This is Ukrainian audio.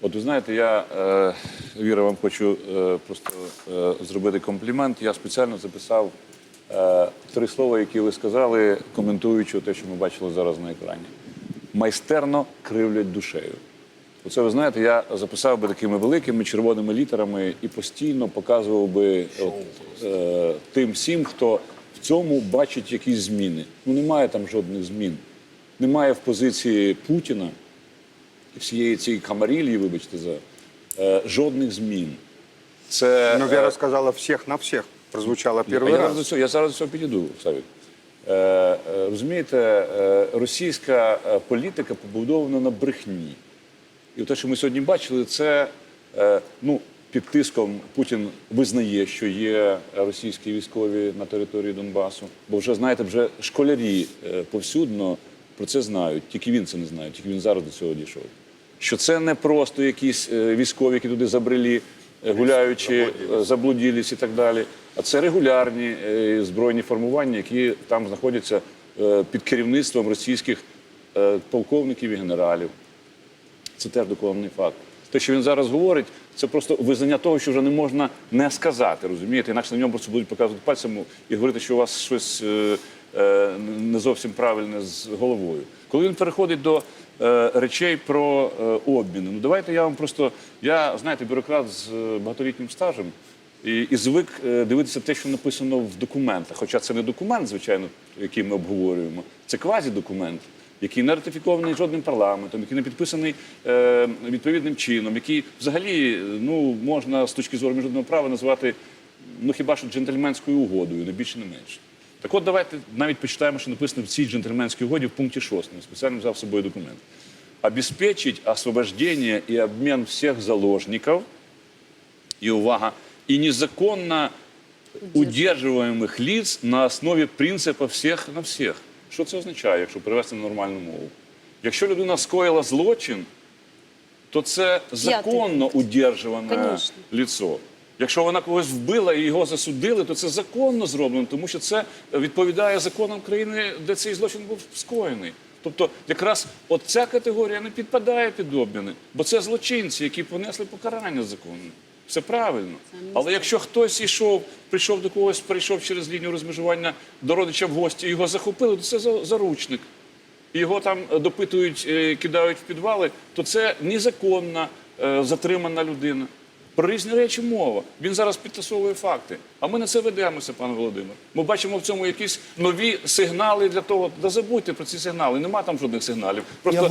От ви знаєте, я е, Віра, вам хочу е, просто е, зробити комплімент. Я спеціально записав е, три слова, які ви сказали, коментуючи те, що ми бачили зараз на екрані. Майстерно кривлять душею. Оце ви знаєте, я записав би такими великими червоними літерами і постійно показував би от, е, тим всім, хто в цьому бачить якісь зміни. Ну немає там жодних змін. Немає в позиції Путіна всієї цієї камарілії, вибачте за е, жодних змін. Це е, Вера сказала всех на всех. Прозвучало я, первый зараз до цього, я зараз до цього підійду, Савік. Е, е, розумієте, е, російська е, політика побудована на брехні. І те, що ми сьогодні бачили, це е, ну, під тиском Путін визнає, що є російські військові на території Донбасу. Бо вже знаєте, вже школярі е, повсюдно про це знають. Тільки він це не знає, тільки він зараз до цього дійшов. Що це не просто якісь е, військові, які туди забрели, е, гуляючи, е, заблудились і так далі. А це регулярні збройні формування, які там знаходяться під керівництвом російських полковників і генералів. Це теж доконаний факт. Те, що він зараз говорить, це просто визнання того, що вже не можна не сказати, розумієте? Інакше на ньому просто будуть показувати пальцем і говорити, що у вас щось не зовсім правильне з головою. Коли він переходить до е, речей про е, обміни, ну давайте я вам просто. Я, знаєте, бюрократ з е, багаторітнім стажем. І, і звик е, дивитися те, що написано в документах. Хоча це не документ, звичайно, який ми обговорюємо, це квазідокумент, який не ратифікований жодним парламентом, який не підписаний е, відповідним чином, який взагалі е, ну, можна з точки зору міжнародного права назвати ну хіба що джентльменською угодою, не більше, не менше. Так от давайте навіть почитаємо, що написано в цій джентльменській угоді в пункті 6. Я спеціально взяв з собою документ. Обеспечить освобождение и обмен всех заложников и, увага, и незаконно удерживаемых лиц на основі принципу всіх на всіх. Що це означає, якщо перевести на нормальну мову? Якщо людина скоїла злочин, то це законно удержуване Конечно. лицо. Якщо вона когось вбила і його засудили, то це законно зроблено, тому що це відповідає законам країни, де цей злочин був скоєний. Тобто, якраз от ця категорія не підпадає під обміни, бо це злочинці, які понесли покарання законне. Все правильно. Але якщо хтось ішов, прийшов до когось, прийшов через лінію розмежування до родича в гості, його захопили, то це за- заручник. Його там допитують, е, кидають в підвали, то це незаконна е, затримана людина. Про різні речі мова. Він зараз підтасовує факти. А ми на це ведемося, пане Володимир. Ми бачимо в цьому якісь нові сигнали для того. Да забудьте про ці сигнали. Нема там жодних сигналів. Просто